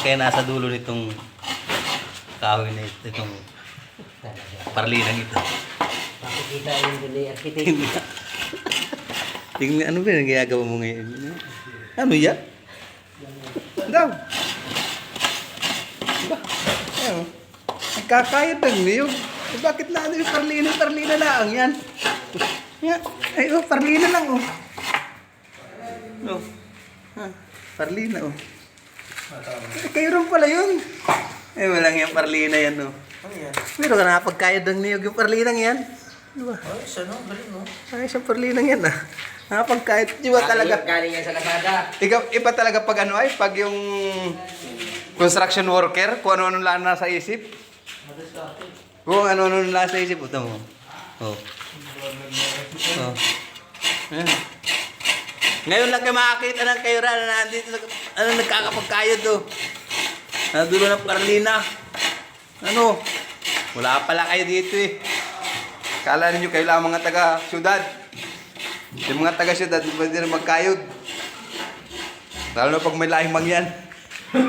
kaya nasa dulo nitong kahoy na ito, itong parlinang ito. Makikita yung dili architect. Tingnan. Ano ba yung ginagawa mo ngayon? Ano yan? Daw. Ba? Ano? Nagkakayod ng niyog. Eh, bakit na ano yung parlina? Parlina lang yan. Yan. Ay, oh, parlina lang, oh. No. Ha, parlina, oh. Kayo rin pala yun. Eh, walang yung parlina yan, oh. Ano yan? Pero ka nakapagkayod ng niyog yung parlinang yan. Di ba? Ay, isa no? Galing no? Ay, siyang parlinang yan ah. Nakapagkayod. Di ba talaga? Galing yan sa Lazada. Ikaw, iba talaga pag ano ay, pag yung construction worker, kung ano-ano lang nasa isip. Kung ano-ano lang nasa isip, ito mo. Oh. Oh. Ayan. Ngayon lang kayo makakita ng kayo na nandito, ano, nagkakapagkayod to. Nadulo ng Carlina. Ano? Wala pala kayo dito eh. Kala ninyo kayo lang mga taga syudad. Yung mga taga syudad, pwede na magkayod. Lalo na pag may lahing mangyan.